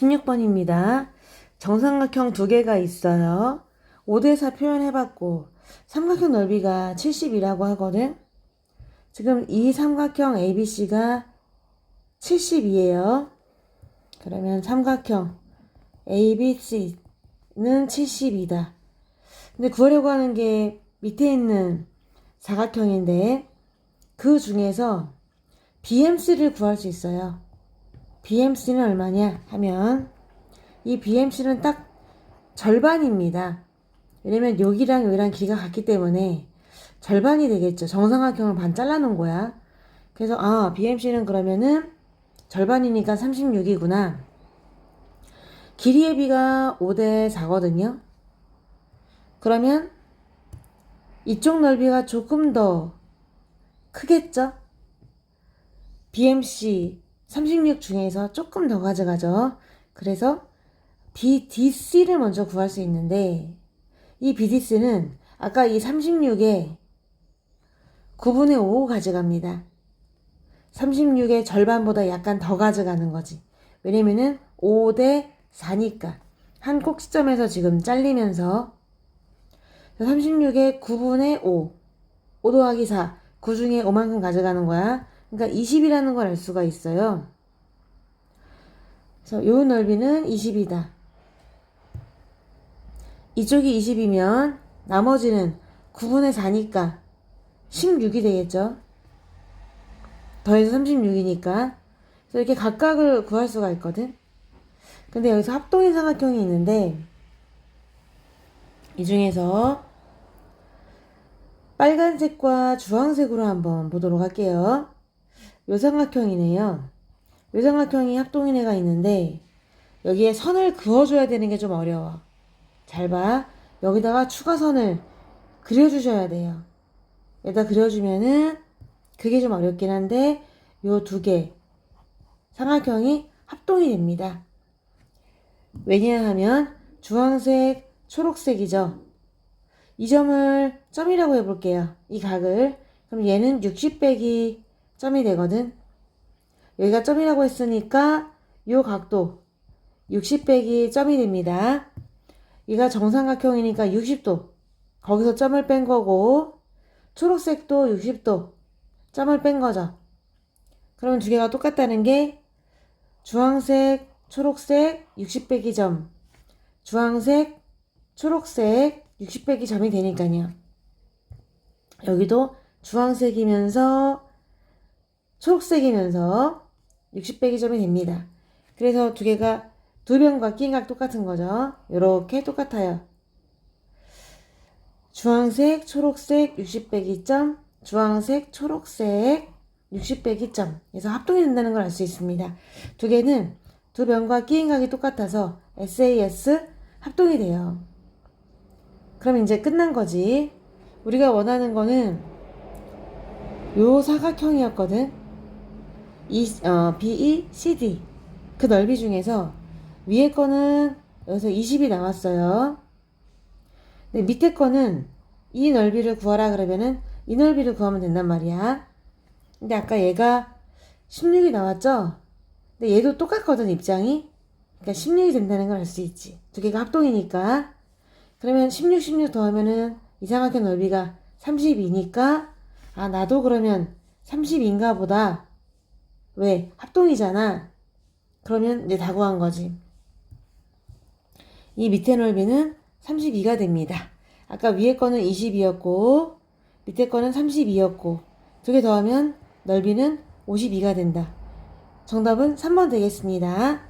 16번입니다. 정삼각형 두 개가 있어요. 5대4 표현해봤고, 삼각형 넓이가 70이라고 하거든? 지금 이 삼각형 ABC가 70이에요. 그러면 삼각형 ABC는 70이다. 근데 구하려고 하는 게 밑에 있는 사각형인데, 그 중에서 BMC를 구할 수 있어요. BMC는 얼마냐 하면 이 BMC는 딱 절반입니다. 왜냐면 여기랑 여기랑 길이가 같기 때문에 절반이 되겠죠. 정삼각형을 반 잘라놓은 거야. 그래서 아 BMC는 그러면은 절반이니까 36이구나. 길이의 비가 5대 4거든요. 그러면 이쪽 넓이가 조금 더 크겠죠? BMC 36 중에서 조금 더 가져가죠. 그래서 BDC를 먼저 구할 수 있는데 이 BDC는 아까 이 36에 9분의 5 가져갑니다. 36의 절반보다 약간 더 가져가는 거지. 왜냐면은 5 대 4니까 한 꼭지점에서 지금 잘리면서 36의 9분의 5 5 더하기 4 9 중에 5만큼 가져가는 거야. 그러니까 20이라는 걸 알 수가 있어요. 그래서 요 넓이는 20이다. 이쪽이 20이면 나머지는 9분의 4니까 16이 되겠죠. 더해서 36이니까. 그래서 이렇게 각각을 구할 수가 있거든. 근데 여기서 합동인 삼각형이 있는데 이 중에서 빨간색과 주황색으로 한번 보도록 할게요. 요 삼각형이네요. 요 삼각형이 합동인애가 있는데 여기에 선을 그어줘야 되는 게 좀 어려워. 잘 봐. 여기다가 추가 선을 그려주셔야 돼요. 여기다 그려주면은 그게 좀 어렵긴 한데 요 두 개 삼각형이 합동이 됩니다. 왜냐 하면 주황색, 초록색이죠. 이 점을 점이라고 해볼게요. 이 각을. 그럼 얘는 60 빼기 점이 되거든. 여기가 점이라고 했으니까 요 각도 60 빼기 점이 됩니다. 얘가 정삼각형이니까 60도. 거기서 점을 뺀 거고 초록색도 60도 점을 뺀 거죠. 그러면 두 개가 똑같다는 게 주황색, 초록색 60 빼기 점, 주황색, 초록색 60 빼기 점이 되니까요. 여기도 주황색이면서 초록색이면서 60 빼기 점이 됩니다. 그래서 두 개가 두 변과 끼각 똑같은 거죠. 이렇게 똑같아요. 주황색, 초록색 60 빼기 점, 주황색, 초록색 60 빼기 점. 그래서 합동이 된다는 걸 알 수 있습니다. 두 개는 두 변과 끼인각이 똑같아서 SAS 합동이 돼요. 그럼 이제 끝난 거지. 우리가 원하는 거는 요 사각형이었거든. 이, 어, BE, CD. 그 넓이 중에서 위에 거는 여기서 20이 나왔어요. 근데 밑에 거는 이 넓이를 구하라 그러면은 이 넓이를 구하면 된단 말이야. 근데 아까 얘가 16이 나왔죠? 근데 얘도 똑같거든, 입장이. 그러니까 16이 된다는 걸 알 수 있지. 두 개가 합동이니까. 그러면 16, 16 더하면은 이상하게 넓이가 32니까, 아, 나도 그러면 30인가 보다. 왜? 합동이잖아. 그러면 이제 다 구한 거지. 이 밑에 넓이는 32가 됩니다. 아까 위에 거는 20이었고, 밑에 거는 32였고, 두 개 더하면 넓이는 52가 된다. 정답은 3번 되겠습니다.